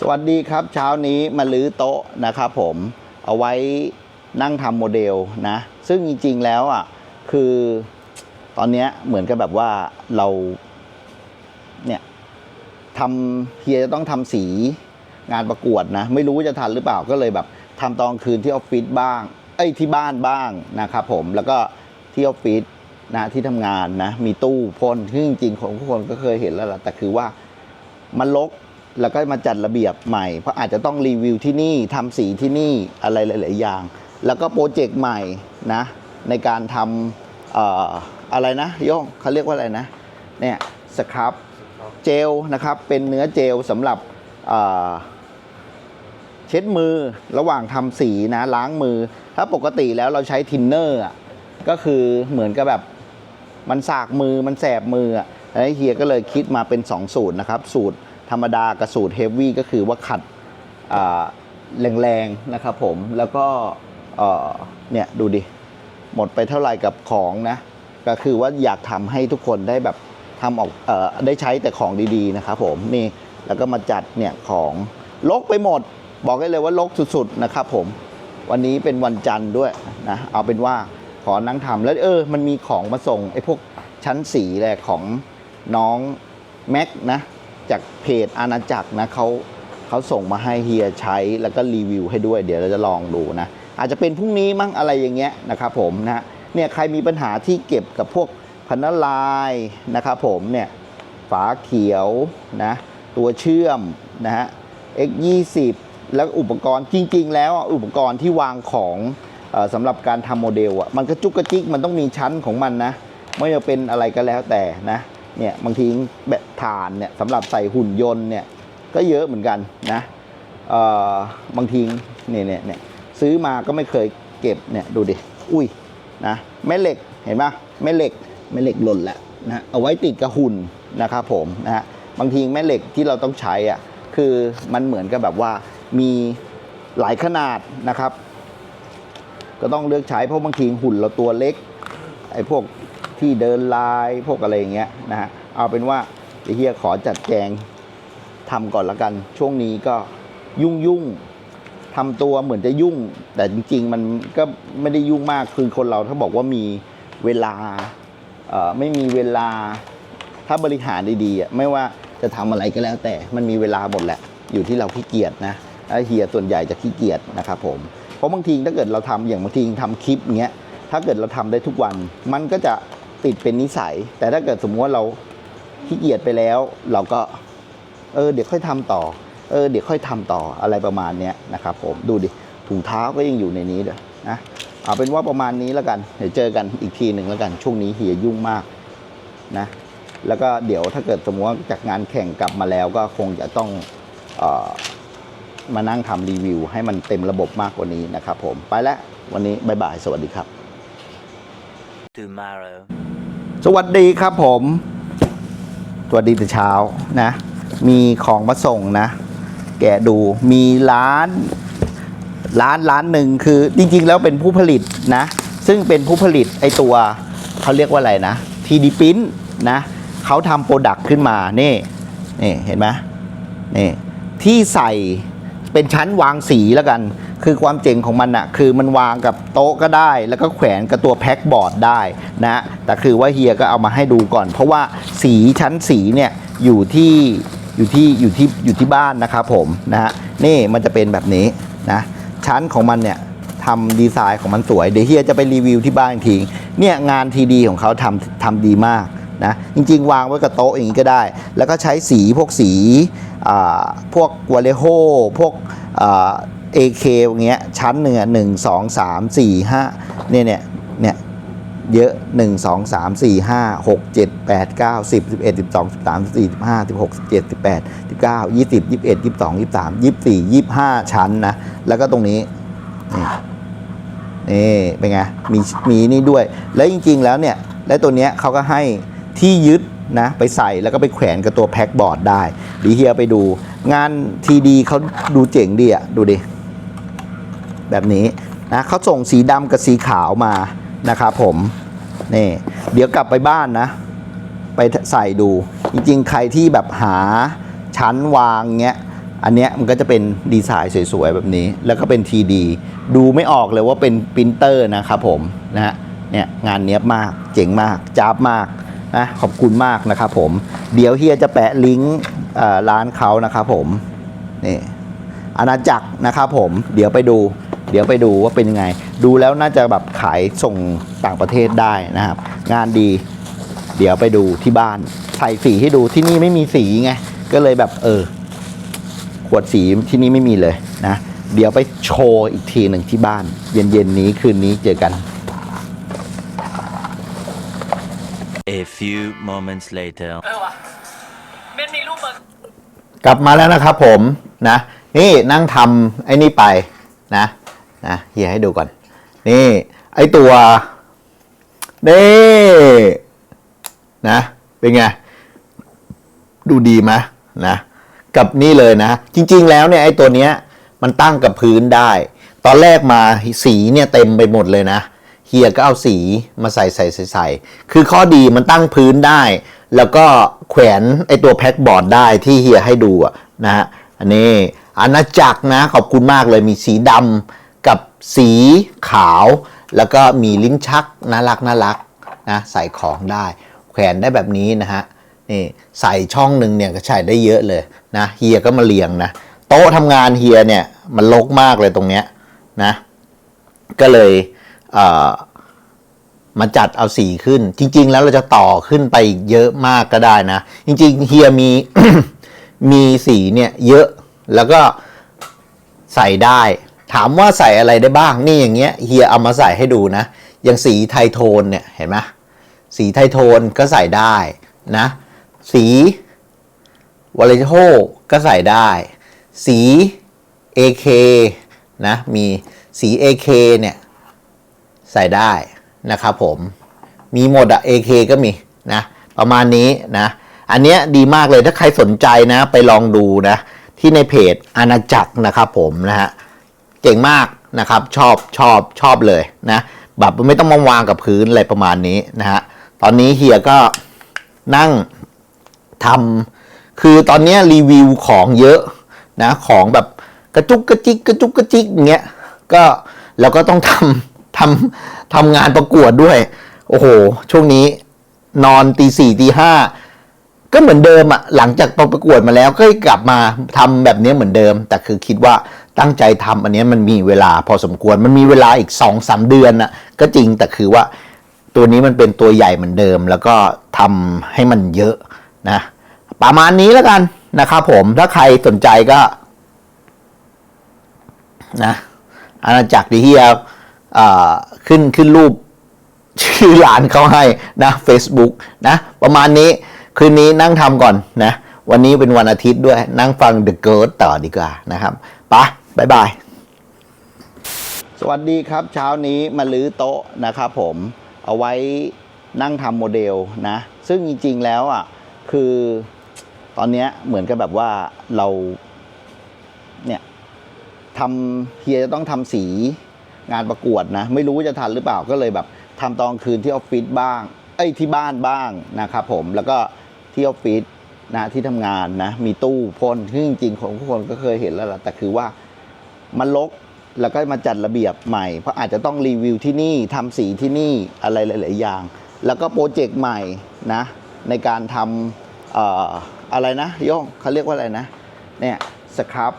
สวัสดีครับ เช้านี้มาลื้อโต๊ะนะครับผมเอาไว้นั่งทำโมเดลนะ ซึ่งจริงๆแล้วอะคือตอนนี้เหมือนกับแบบว่าเราเนี่ยทำเฮียจะต้องทำสีงานประกวดนะ ไม่รู้จะทันหรือเปล่าก็เลยแบบทำตอนคืนที่ออฟฟิศบ้างเอ้ยที่บ้านบ้างนะครับผมแล้วก็ที่ออฟฟิศนะที่ทำงานนะ มีตู้พ่นซึ่งจริงๆของทุกคนก็เคยเห็นแล้วล่ะแต่คือว่ามันลก แล้วก็มาจัดระเบียบใหม่ เพราะอาจจะต้องรีวิวที่นี่ทำสีที่นี่อะไรหลาย ๆ อย่าง แล้วก็โปรเจกต์ใหม่นะในการทำออะไรนะย่งเขาเรียกว่าอะไรนะเนี่ยสครับเจลนะครับเป็นเนื้อเจลสำหรับเช็ดมือระหว่างทำสีนะล้างมือ ถ้าปกติแล้วเราใช้ทินเนอร์ก็คือเหมือนกับแบบมันสากมือมันแสบมืออะแล้เฮียก็เลยคิดมาเป็น 2 สูตรนะครับ สูตร ธรรมดากับสูตรเฮฟวี่ก็คือว่าขัดแรงๆนะครับผมแล้วก็เนี่ยดูดิ หมดไปเท่าไหร่กับของนะก็คือว่าอยากทำให้ทุกคนได้แบบทำออกออได้ใช้แต่ของดีๆนะครับผมนี่แล้วก็มาจัดเนี่ยของลกไปหมด บอกได้เลยว่าลกสุดๆนะครับผมวันนี้เป็นวันจันทร์ด้วยนะเอาเป็นว่าขอนั่งทำแล้วเออมันมีของมาส่งไอ้พวกชั้นสีแหละของน้องแม็กนะ จากเพจอาณาจักรนะเขาเขาส่งมาให้เฮียใช้แล้วก็รีวิวให้ด้วย เดี๋ยวเราจะลองดูนะ อาจจะเป็นพรุ่งนี้มั้งอะไรอย่างเงี้ยนะครับผมนะเนี่ยใครมีปัญหาที่เก็บกับพวกพันลายนะครับผมเนี่ยฝาเขียวนะตัวเชื่อมนะฮะ X20 แล้วอุปกรณ์จริง ๆ แล้วอุปกรณ์ที่วางของอสำหรับการทำโมเดลอะมันก็จุกกระจิกมันต้องมีชั้นของมันนะไม่ว่าเป็นอะไรก็แล้วแต่นะ เนี่ยบางทีแบบฐานเนี่ยสำหรับใส่หุ่นยนต์เนี่ยก็เยอะเหมือนกันนะเออบางทีเนี่ยเนี่ยเนี่ยซื้อมาก็ไม่เคยเก็บเนี่ยดูดิ อุ้ยนะแม่เหล็กเห็นปะแม่เหล็กแม่เหล็กหล่นแล้วนะเอาไว้ติดกับหุ่นนะครับผมนะฮะบางทีแม่เหล็กที่เราต้องใช้อะคือมันเหมือนกับแบบว่ามีหลายขนาดนะครับ ก็ต้องเลือกใช้เพราะบางทีหุ่นเราตัวเล็กไอ้พวก ที่เดินลายพวกอะไรอย่างเงี้ยนะฮะเอาเป็นว่าไอเฮียขอจัดแจงทำก่อนละกัน ช่วงนี้ก็ยุ่งยุ่งทำตัวเหมือนจะยุ่ง แต่จริง ๆ มันก็ไม่ได้ยุ่งมากคือคนเราถ้าบอกว่ามีเวลาไม่มีเวลาถ้าบริหารดีๆไม่ว่าจะทำอะไรก็แล้วแต่มันมีเวลาหมดแหละ อยู่ที่เราขี้เกียจนะเฮียส่วนใหญ่จะขี้เกียจนะครับผมเพราะบางทีถ้าเกิดเราทำอย่างบางทีทำคลิปเงี้ยถ้าเกิดเราทำได้ทุกวัน มันก็จะ ติดเป็นนิสัย แต่ถ้าเกิดสมมติว่าเราขี้เกียจไปแล้ว เราก็ เออ เดี๋ยวค่อยทำต่อ เออ เดี๋ยวค่อยทำต่ออะไรประมาณเนี้ยนะครับ ผมดูดิถุงเท้าก็ยังอยู่ในนี้เลยนะเอาเป็นว่าประมาณนี้แล้วกัน เดี๋ยวเจอกันอีกทีหนึ่งแล้วกัน ช่วงนี้เฮียยุ่งมากนะ แล้วก็เดี๋ยวถ้าเกิดสมมติว่าจากงานแข่งกลับมาแล้วก็คงจะต้องออมานั่งทำรีวิว ให้มันเต็มระบบมากกว่านี้นะครับผม ไปแล้ววันนี้บายบาย สวัสดีครับ tomorrow. สวัสดีครับผม สวัสดีแต่เช้านะ มีของมาส่งนะ แกะดูมีร้าน ร้านร้านหนึ่งคือจริงๆ แล้วเป็นผู้ผลิตนะ ซึ่งเป็นผู้ผลิตไอตัวเขาเรียกว่าอะไรนะทีดีพิ้นนะเขาทำโปรดักต์ขึ้นมานี่นี่เห็นไหมนี่ที่ใส่เป็นชั้นวางสีแล้วกัน คือความเจ๋งของมันอะคือมันวางกับโต๊ะก็ได้ แล้วก็แขวนกับตัวแพ็คบอร์ดได้นะแต่คือว่าเฮียก็เอามาให้ดูก่อน เพราะว่าสีชั้นสีเนี่ยอยู่ที่อยู่ที่อยู่ที่อยู่ที่บ้านนะครับผมนะฮะนี่มันจะเป็นแบบนี้นะชั้นของมันเนี่ยทำดีไซน์ของมันสวย เดี๋ยวเฮียจะไปรีวิวที่บ้านทีเนี่ยงานทีดีของเขาทำทำดีมากนะจริงๆ วางไว้กับโต๊ะอย่างนี้ก็ได้ แล้วก็ใช้สีพวกสีพวกวอลเลโฮพวก AK ตรงเงี้ยชั้นหนึ่งอหนึ่งสองสามสี่ห้าเนี่ยเนี่ยเนี่ยเยอะหนึ่งสองสามสี่ห้าหกเจ็ดแปดเก้าสิบสิบเอ็ดสิบสองสิบสามสิบสี่สิบห้าสิบหกสิบเจ็ดสิบแปดสิบเก้ายี่สิบยี่สิบเอ็ดยี่สิบสองยี่สิบสามยี่สิบสี่ยี่สิบห้าชั้นนะ แล้วก็ตรงนี้นี่เป็นไงมีมีนี่ด้วย แล้วจริง ๆ แล้วเนี่ย และตัวเนี้ยเขาก็ให้ที่ยึดนะไปใส่แล้วก็ไปแขวนกับตัวแพ็กบอร์ดได้ดีเฮียไปดู งานทีดีเขาดูเจ๋งดีอะดูดิ แบบนี้นะเขาส่งสีดำกับสีขาวมานะครับผมนี่เดี๋ยวกลับไปบ้านนะ ไปใส่ดู จริงๆ ใครที่แบบหาชั้นวางเงี้ยอันเนี้ยมันก็จะเป็นดีไซน์สวยๆ แบบนี้ แล้วก็เป็น TD ดูไม่ออกเลยว่าเป็นปรินเตอร์นะครับผมนะฮะเนี่ยงานเนี้ยบมากเจ๋งมากจ้าบมากนะขอบคุณมากนะครับผม เดี๋ยวเฮียจะแปะลิงก์ร้านเขานะครับผมนี่อาณาจักรนะครับผม เดี๋ยวไปดู เดี๋ยวไปดูว่าเป็นยังไง ดูแล้วน่าจะแบบขายส่งต่างประเทศได้นะครับ งานดี เดี๋ยวไปดูที่บ้านใส่สีให้ดูที่นี่ไม่มีสีไง ก็เลยแบบเออ ขวดสีที่นี่ไม่มีเลยนะ เดี๋ยวไปโชว์อีกทีหนึ่งที่บ้าน เย็นๆนี้คืนนี้เจอกัน A few moments later. เออว่ะเมนมีรูปเบิร์กลับมาแล้วนะครับผมนะ นี่นั่งทำไอ้นี่ไปนะ นะเฮียให้ดูก่อน นี่ ไอตัวนี่นะ เป็นไง ดูดีไหมนะ กับนี่เลยนะ จริง ๆ แล้วเนี่ยไอตัวเนี้ย มันตั้งกับพื้นได้ ตอนแรกมาสีเนี่ยเต็มไปหมดเลยนะเฮียก็เอาสีมาใส่ใส่ใส่ใส่ คือข้อดีมันตั้งพื้นได้ แล้วก็แขวนไอตัวแพ็กบอร์ดได้ที่เฮียให้ดูอะนะฮะ อันนี้อาณาจักรนะ ขอบคุณมากเลยมีสีดำ สีขาว แล้วก็มีลิ้นชักน่ารักน่ารักนะใส่ของได้ แขวนได้แบบนี้นะฮะนี่ใส่ช่องหนึ่งเนี่ยก็ใช้ได้เยอะเลยนะเฮียก็มาเรียงนะโต๊ะทำงานเฮียเนี่ยมันลกมากเลยตรงเนี้ยนะก็เลยเอ่อมาจัดเอาสีขึ้น จริง ๆ แล้วเราจะต่อขึ้นไปอีกเยอะมากก็ได้นะ จริง ๆเฮียมีมีสีเนี่ยเยอะแล้วก็ใส่ได้ ถามว่าใส่อะไรได้บ้างนี่อย่างเงี้ยเฮียเอามาใส่ให้ดูนะ อย่างสีไทโทนเนี่ยเห็นไหมสีไทโทนก็ใส่ได้นะ สีวอลเลโฮก็ใส่ได้ สี AK นะ มีสี AK เนี่ย ใส่ได้นะครับผม มีหมดอะ AK ก็มีนะ ประมาณนี้นะ อันเนี้ยดีมากเลยถ้าใครสนใจนะ ไปลองดูนะ ที่ในเพจอาณาจักรนะครับผมนะฮะ เจ๋งมากนะครับ ชอบชอบชอบเลยนะแบบไม่ต้องมาวางกับพื้นอะไรประมาณนี้นะฮะตอนนี้เฮียก็นั่งทำคือตอนนี้รีวิวของเยอะนะของแบบกระจุกกระจิกกระจุกกระจิกอย่างเงี้ยก็เราก็ต้องทำทำทำงานประกวดด้วย โอ้โห ช่วงนี้นอนตีสี่ตีห้าก็เหมือนเดิมอะหลังจากประกวดมาแล้วก็กลับมาทำแบบนี้เหมือนเดิม แต่คือคิดว่า ตั้งใจทำอันนี้มันมีเวลาพอสมควร มันมีเวลาอีกสองสามเดือนนะก็จริงแต่คือว่าตัวนี้มันเป็นตัวใหญ่เหมือนเดิม แล้วก็ทำให้มันเยอะนะประมาณนี้แล้วกันนะครับผมถ้าใครสนใจก็นะอาณาจักรดีเฮียขึ้นขึ้นรูปชื่อร้านเขาให้นะ Facebook นะ ประมาณนี้คืนนี้นั่งทำก่อนนะ วันนี้เป็นวันอาทิตย์ด้วยนั่งฟัง The Girl ต่อดีกว่านะครับไปะ บ๊ายบาย สวัสดีครับ เช้านี้มาลื้อโต๊ะนะครับผมเอาไว้นั่งทำโมเดลนะ ซึ่งจริง ๆ แล้วอะคือตอนเนี้ยเหมือนกับแบบว่าเราเนี่ยทำเฮียจะต้องทำสีงานประกวดนะ ไม่รู้จะทันหรือเปล่าก็เลยแบบทำตอนคืนที่ออฟฟิศบ้างเอ้ยที่บ้านบ้างนะครับผมแล้วก็ที่ออฟฟิศนะที่ทำงานนะ มีตู้พ่นซึ่งจริงๆของทุกคนก็เคยเห็นแล้วล่ะแต่คือว่า มันลกแล้วก็มาจัดระเบียบใหม่ เพราะอาจจะต้องรีวิวที่นี่ทำสีที่นี่อะไรหลาย ๆ อย่าง แล้วก็โปรเจกต์ใหม่นะในการทำออะไรนะย่องเขาเรียกว่าอะไรนะเนี่ยสครับ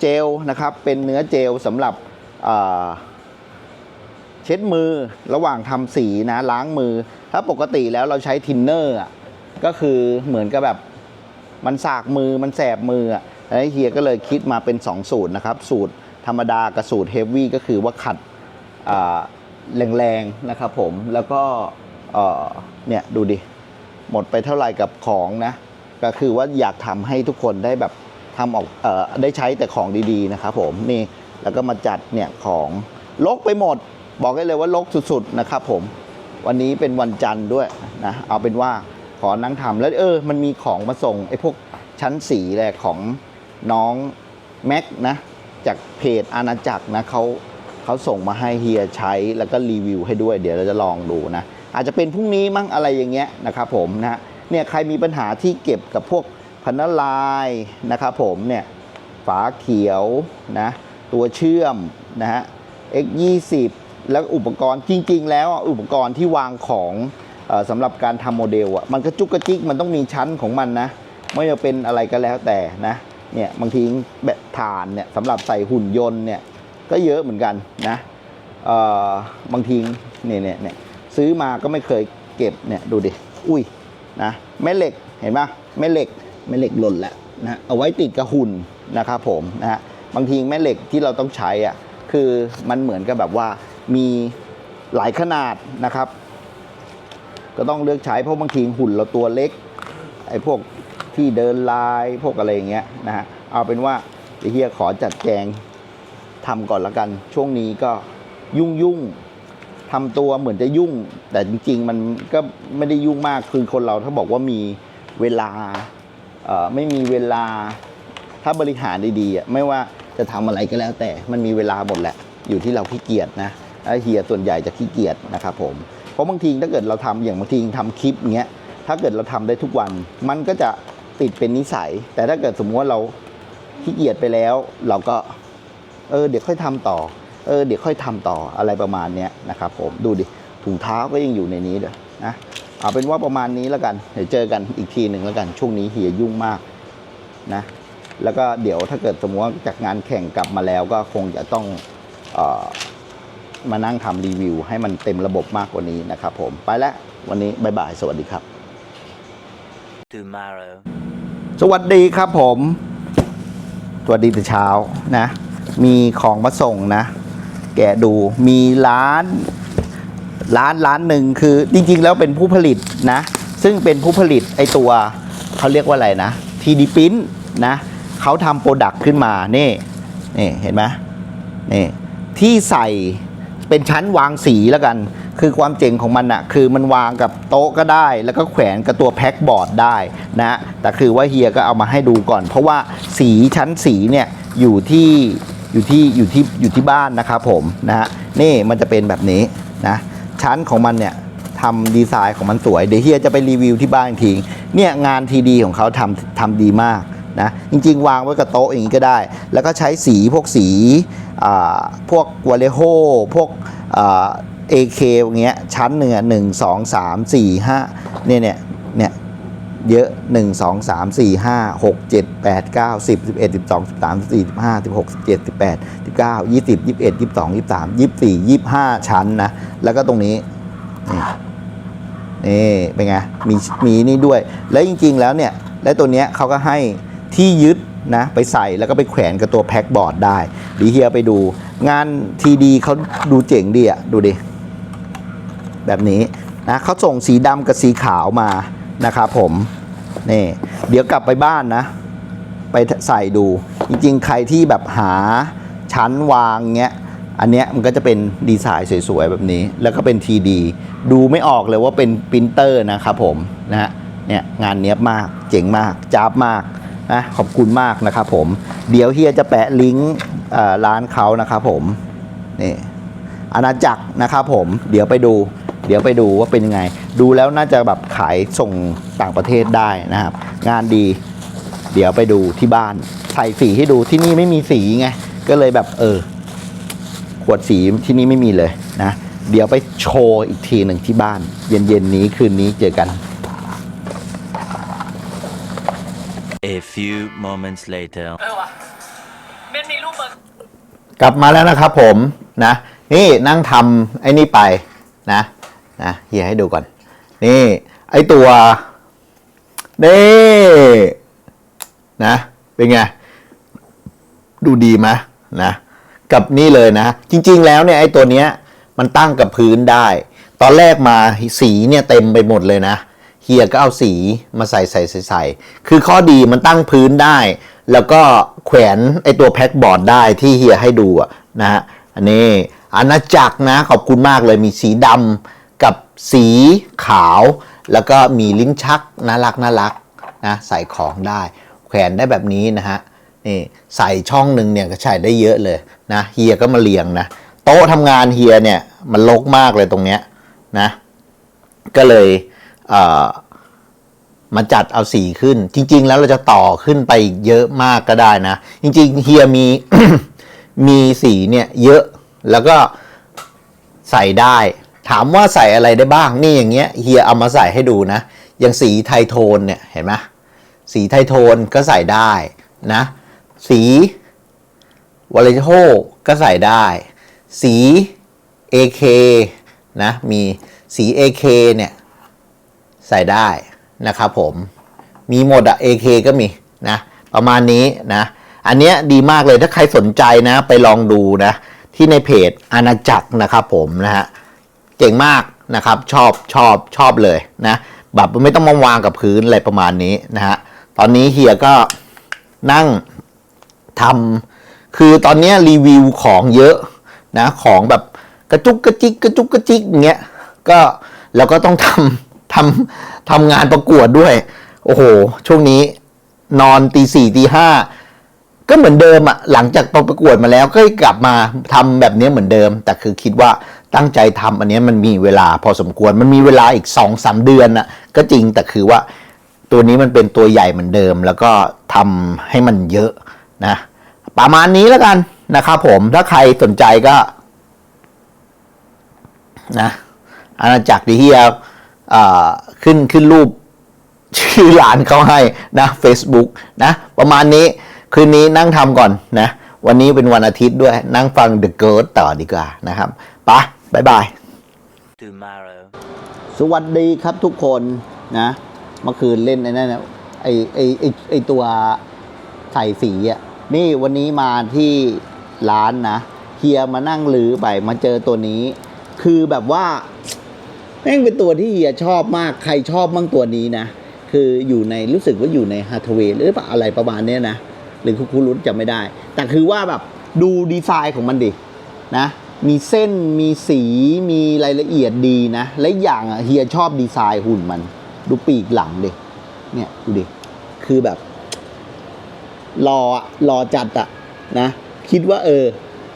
เจลนะครับเป็นเนื้อเจลสำหรับเช็ดมือระหว่างทำสีนะล้างมือ ถ้าปกติแล้วเราใช้ทินเนอร์ก็คือเหมือนกับแบบมันสากมือมันแสบมืออะแล้วเฮียก็เลยคิดมาเป็น 2 สูตรนะครับ สูตร ธรรมดากับสูตรเฮฟวี่ก็คือว่าขัดแรงๆนะครับผมแล้วก็เนี่ยดูดิ หมดไปเท่าไหร่กับของนะก็คือว่าอยากทำให้ทุกคนได้แบบทำออกออได้ใช้แต่ของดีๆนะครับผมนี่แล้วก็มาจัดเนี่ยของลกไปหมด บอกได้เลยว่าลกสุดๆนะครับผมวันนี้เป็นวันจันทร์ด้วยนะเอาเป็นว่าขอนั่งทำแล้วเออมันมีของมาส่งไอ้พวกชั้นสีแหละของน้องแม็กนะ จากเพจอาณาจักรนะเขาเขาส่งมาให้เฮียใช้แล้วก็รีวิวให้ด้วย เดี๋ยวเราจะลองดูนะ อาจจะเป็นพรุ่งนี้มั้งอะไรอย่างเงี้ยนะครับผมนะเนี่ยใครมีปัญหาที่เก็บกับพวกพันลายนะครับผมเนี่ยฝาเขียวนะตัวเชื่อมนะฮะ X 2 0 แล้วอุปกรณ์จริง ๆ แล้วอุปกรณ์ที่วางของอสำหรับการทำโมเดลอะมันกระจุกกระจิกมันต้องมีชั้นของมันนะ ไม่ว่าเป็นอะไรก็แล้วแต่นะ เนี่ยบางทีแบบฐานเนี่ยสำหรับใส่หุ่นยนต์เนี่ยก็เยอะเหมือนกันนะเออบางทีเนี่ยเนี่ยเนี่ยซื้อมาก็ไม่เคยเก็บเนี่ยดูดิอุ้ยนะแม่เหล็กเห็นปะแม่เหล็กแม่เหล็กหล่นแล้วนะเอาไว้ติดกับหุ่นนะครับผมนะฮะบางทีแม่เหล็กที่เราต้องใช้อะคือมันเหมือนกับแบบว่ามีหลายขนาดนะครับ ก็ต้องเลือกใช้เพราะบางทีหุ่นเราตัวเล็กไอ้พวก ที่เดินลายพวกอะไรอย่างเงี้ยนะฮะเอาเป็นว่าไอเฮียขอจัดแจงทำก่อนละกัน ช่วงนี้ก็ยุ่งยุ่งทำตัวเหมือนจะยุ่ง แต่จริง ๆ มันก็ไม่ได้ยุ่งมากคือคนเราถ้าบอกว่ามีเวลาไม่มีเวลาถ้าบริหารดีๆไม่ว่าจะทำอะไรก็แล้วแต่มันมีเวลาหมดแหละ อยู่ที่เราขี้เกียจนะเฮียส่วนใหญ่จะขี้เกียจนะครับผมเพราะบางทีถ้าเกิดเราทำอย่างบางทีทำคลิปเงี้ยถ้าเกิดเราทำได้ทุกวัน มันก็จะ ติดเป็นนิสัย แต่ถ้าเกิดสมมติว่าเราขี้เกียจไปแล้ว เราก็ เออ เดี๋ยวค่อยทำต่อ เออ เดี๋ยวค่อยทำต่ออะไรประมาณเนี้ยนะครับผมดูดิถุงเท้าก็ยังอยู่ในนี้เลยนะเอาเป็นว่าประมาณนี้แล้วกันเดี๋ยวเจอกันอีกทีหนึ่งแล้วกันช่วงนี้เฮียยุ่งมากนะแล้วก็เดี๋ยวถ้าเกิดสมมติว่าจากงานแข่งกลับมาแล้วก็คงจะต้องออมานั่งทำรีวิว ให้มันเต็มระบบมากกว่านี้นะครับผมไปแล้ววันนี้บายบาย สวัสดีครับ Tomorrow. สวัสดีครับผม สวัสดีแต่เช้านะ มีของมาส่งนะ แกะดูมีร้าน ร้านร้านหนึ่งคือจริงๆ แล้วเป็นผู้ผลิตนะ ซึ่งเป็นผู้ผลิตไอตัวเขาเรียกว่าอะไรนะทีดีพิ้นนะเขาทำโปรดักต์ขึ้นมานี่นี่เห็นไหมนี่ที่ใส่เป็นชั้นวางสีแล้วกัน คือความเจ๋งของมันอะคือมันวางกับโต๊ะก็ได้ แล้วก็แขวนกับตัวแพ็คบอร์ดได้นะแต่คือว่าเฮียก็เอามาให้ดูก่อน เพราะว่าสีชั้นสีเนี่ยอยู่ที่อยู่ที่อยู่ที่อยู่ที่บ้านนะครับผมนะฮะนี่มันจะเป็นแบบนี้นะชั้นของมันเนี่ยทำดีไซน์ของมันสวย เดี๋ยวเฮียจะไปรีวิวที่บ้านทีเนี่ยงานทีดีของเขาทำทำดีมากนะจริงๆ วางไว้กับโต๊ะอย่างนี้ก็ได้ แล้วก็ใช้สีพวกสีพวกวอลเลโฮพวก AK อย่างเงี้ยชั้นหนึ่งอะหนึ่งสองสามสี่ห้าเนี่ยเนี่ยเนี่ยเยอะหนึ่งสองสามสี่ห้าหกเจ็ดแปดเก้าสิบสิบเอ็ดสิบสองสิบสามสิบสี่สิบห้าสิบหกสิบเจ็ดสิบแปดสิบเก้ายี่สิบยี่สิบเอ็ดยี่สิบสองยี่สิบสามยี่สิบสี่ยี่สิบห้าชั้นนะ แล้วก็ตรงนี้นี่นี่เป็นไงมีมีนี่ด้วย แล้วจริง ๆ แล้วเนี่ย และตัวเนี้ยเขาก็ให้ที่ยึดนะไปใส่แล้วก็ไปแขวนกับตัวแพ็คบอร์ดได้ดีเฮียไปดู งานทีดีเขาดูเจ๋งดีอะดูดิ แบบนี้นะเขาส่งสีดำกับสีขาวมานะครับผมนี่เดี๋ยวกลับไปบ้านนะ ไปใส่ดู จริงๆ ใครที่แบบหาชั้นวางเงี้ยอันเนี้ยมันก็จะเป็นดีไซน์สวยๆ แบบนี้ แล้วก็เป็นทีดีดูไม่ออกเลยว่าเป็นปรินเตอร์นะครับผมนะฮะเนี่ยงานเนี้ยบมากเจ๋งมากจ้าบมากนะขอบคุณมากนะครับผม เดี๋ยวเฮียจะแปะลิงก์ร้านเขานะครับผมนี่อาณาจักรนะครับผม เดี๋ยวไปดู เดี๋ยวไปดูว่าเป็นยังไง ดูแล้วน่าจะแบบขายส่งต่างประเทศได้นะครับ งานดี เดี๋ยวไปดูที่บ้านใส่สีให้ดูที่นี่ไม่มีสีไง ก็เลยแบบเออ ขวดสีที่นี่ไม่มีเลยนะ เดี๋ยวไปโชว์อีกทีหนึ่งที่บ้าน เย็นๆนี้คืนนี้เจอกัน A few moments later. เออว่ะเม่นมีรูปเบอร์กลับมาแล้วนะครับผมนะ นี่นั่งทำไอ้นี่ไปนะ นะเฮียให้ดูก่อน นี่ ไอตัวนี่นะ เป็นไง ดูดีไหมนะ กับนี่เลยนะ จริง ๆ แล้วเนี่ยไอตัวเนี้ย มันตั้งกับพื้นได้ ตอนแรกมาสีเนี่ยเต็มไปหมดเลยนะเฮียก็เอาสีมาใส่ใส่ใส่ใส่ คือข้อดีมันตั้งพื้นได้ แล้วก็แขวนไอตัวแพ็คบอร์ดได้ที่เฮียให้ดูอะนะฮะ อันนี้อาณาจักรนะ ขอบคุณมากเลยมีสีดำ กับสีขาว แล้วก็มีลิ้นชักน่ารักน่ารักนะใส่ของได้ แขวนได้แบบนี้นะฮะนี่ใส่ช่องหนึ่งเนี่ยก็ใช้ได้เยอะเลยนะเฮียก็มาเรียงนะโต๊ะทำงานเฮียเนี่ยมันลกมากเลยตรงเนี้ยนะก็เลยเอ่อมาจัดเอาสีขึ้น จริง ๆ แล้วเราจะต่อขึ้นไปอีกเยอะมากก็ได้นะ จริง ๆเฮียมีมีสีเนี่ยเยอะแล้วก็ใส่ได้ ถามว่าใส่อะไรได้บ้างนี่อย่างเงี้ยเฮียเอามาใส่ให้ดูนะ อย่างสีไทโทนเนี่ยเห็นไหมสีไทโทนก็ใส่ได้นะ สีวอลเลโฮก็ใส่ได้ สี AK นะ มีสี AK เนี่ย ใส่ได้นะครับผม มีหมดอะ AK ก็มีนะ ประมาณนี้นะ อันเนี้ยดีมากเลยถ้าใครสนใจนะ ไปลองดูนะ ที่ในเพจอาณาจักรนะครับผมนะฮะ เจ๋งมากนะครับ ชอบชอบชอบเลยนะแบบไม่ต้องมาวางกับพื้นอะไรประมาณนี้นะฮะตอนนี้เฮียก็นั่งทำคือตอนนี้รีวิวของเยอะนะของแบบกระจุกกระจิกกระจุกกระจิกอย่างเงี้ยก็เราก็ต้องทำทำทำงานประกวดด้วย โอ้โห ช่วงนี้นอนตีสี่ตีห้าก็เหมือนเดิมอะหลังจากประกวดมาแล้วก็กลับมาทำแบบนี้เหมือนเดิม แต่คือคิดว่า ตั้งใจทำอันนี้มันมีเวลาพอสมควร มันมีเวลาอีกสองสามเดือนอะก็จริงแต่คือว่าตัวนี้มันเป็นตัวใหญ่เหมือนเดิม แล้วก็ทำให้มันเยอะนะประมาณนี้แล้วกันนะครับผมถ้าใครสนใจก็นะอาณาจักรดีเฮียอ่าขึ้นขึ้นรูปชื่อร้านเขาให้นะ Facebook นะ ประมาณนี้คืนนี้นั่งทำก่อนนะ วันนี้เป็นวันอาทิตย์ด้วยนั่งฟัง The Girl ต่อดีกว่านะครับไปะ บ๊ายบาย Tomorrow. สวัสดีครับทุกคนนะเมื่อคืนเล่นไอ้นั่นนะไอ้ไอ้ไอ้ไอ้ตัวใส่สีอะนี่วันนี้มาที่ร้านนะเฮียมานั่งลือไปมาเจอตัวนี้ คือแบบว่าแม่งเป็นตัวที่เฮียชอบมากใครชอบมั่งตัวนี้นะ คืออยู่ในรู้สึกว่าอยู่ในฮาร์ทเวย์หรือเปล่าอะไรประมาณเนี้ยนะ หรือคุคุรุตจะไม่ได้ แต่คือว่าแบบดูดีไซน์ของมันดินะ มีเส้นมีสีมีรายละเอียดดีนะ และอย่างอะเฮียชอบดีไซน์หุ่นมัน ดูปีกหลังดิเนี่ยดูดิคือแบบรออะรอจัดอะนะ คิดว่าเออ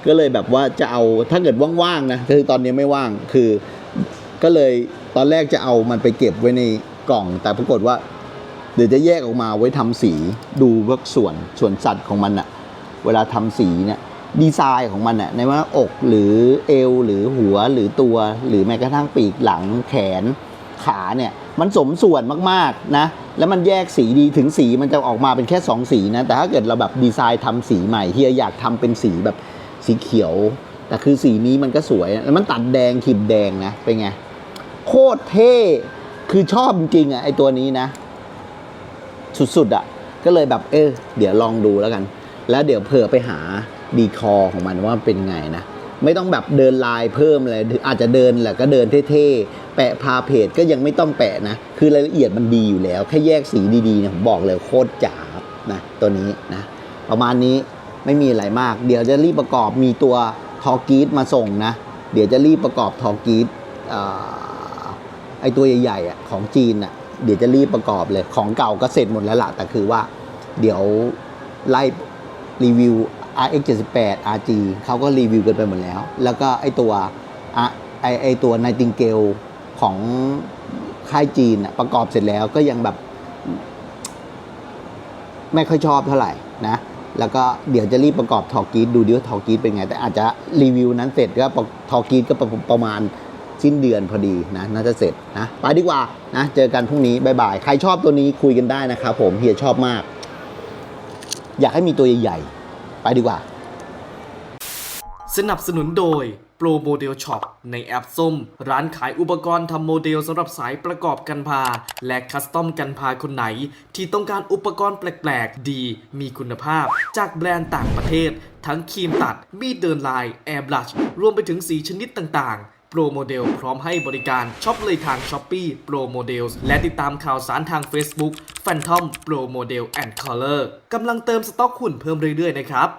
ก็เลยแบบว่าจะเอาถ้าเกิดว่างๆนะคือตอนนี้ไม่ว่างคือ ก็เลยตอนแรกจะเอามันไปเก็บไว้ในกล่อง แต่ปรากฏว่าเดี๋ยวจะแยกออกมาไว้ทำสีดูพวกส่วนส่วนสัตว์ของมันอะเวลาทำสีเนี่ย ดีไซน์ของมันอะในว่าอกหรือเอวหรือหัวหรือตัว หรือแม้กระทั่งปีกหลังแขนขาเนี่ยมันสมส่วนมากๆนะแล้วมันแยกสีดีถึงสีมันจะออกมาเป็นแค่สองสีนะแต่ถ้าเกิดเราแบบดีไซน์ทำสีใหม่เฮียอยากทำเป็นสีแบบสีเขียว แต่คือสีนี้มันก็สวยแล้วมันตัดแดงขีดแดงนะเป็นไงโคตรเท่คือชอบจริงอะไอตัวนี้นะ สุดๆอะ่ะก็เลยแบบเออเดี๋ยวลองดูแล้วกัน แล้วเดี๋ยวเผื่อไปหา ดีคอของมันว่าเป็นไงนะ ไม่ต้องแบบเดินลายเพิ่มอะไรอาจจะเดินแหละก็เดินเท่ๆ แปะพาเพจก็ยังไม่ต้องแปะนะ คือรายละเอียดมันดีอยู่แล้ว แค่แยกสีดีๆเนี่ยผมบอกเลยโคตรจ๋านะตัวนี้นะ ประมาณนี้ไม่มีอะไรมาก เดี๋ยวจะรีบประกอบมีตัวทอกีดมาส่งนะ เดี๋ยวจะรีบประกอบทอกีดอ่าไอตัวใหญ่ๆของจีนอะเดี๋ยวจะรีบประกอบเลยของเก่าก็เสร็จหมดแล้วล่ะแต่คือว่า เดี๋ยวไล่รีวิว RX 78 RG เขาก็รีวิวกันไปหมดแล้ว แล้วก็ไอตัวไอไอตัว Nightingale ของค่ายจีนอะประกอบเสร็จแล้วก็ยังแบบ ไม่ค่อยชอบเท่าไหร่นะ แล้วก็เดี๋ยวจะรีบประกอบทอกีดดูดิว่าทอกีดเป็นไง แต่อาจจะรีวิวนั้นเสร็จก็ทอกีดก็ประประมาณสิ้นเดือนพอดีนะน่าจะเสร็จนะไปดีกว่านะเจอกันพรุ่งนี้บายบายใครชอบตัวนี้คุยกันได้นะครับผมเฮียชอบมาก อยากให้มีตัวใหญ่ๆ ไปดีกว่า สนับสนุนโดย Pro Model Shop ในแอปส้ม ร้านขายอุปกรณ์ทำโมเดลสำหรับสายประกอบกันพา และคัสตอมกันพาคนไหน ที่ต้องการอุปกรณ์แปลก ๆ ดี มีคุณภาพ จากแบรนด์ต่างประเทศ ทั้งครีมตัด มีดเดินลาย แอร์บลัช รวมไปถึงสีชนิดต่างๆ Pro Model พร้อมให้บริการช็อปเลยทาง Shopee Pro Models และติดตามข่าวสารทาง Facebook Phantom Pro Model and Color กำลังเติมสต็อกหุ่นเพิ่มเรื่อยๆนะครับ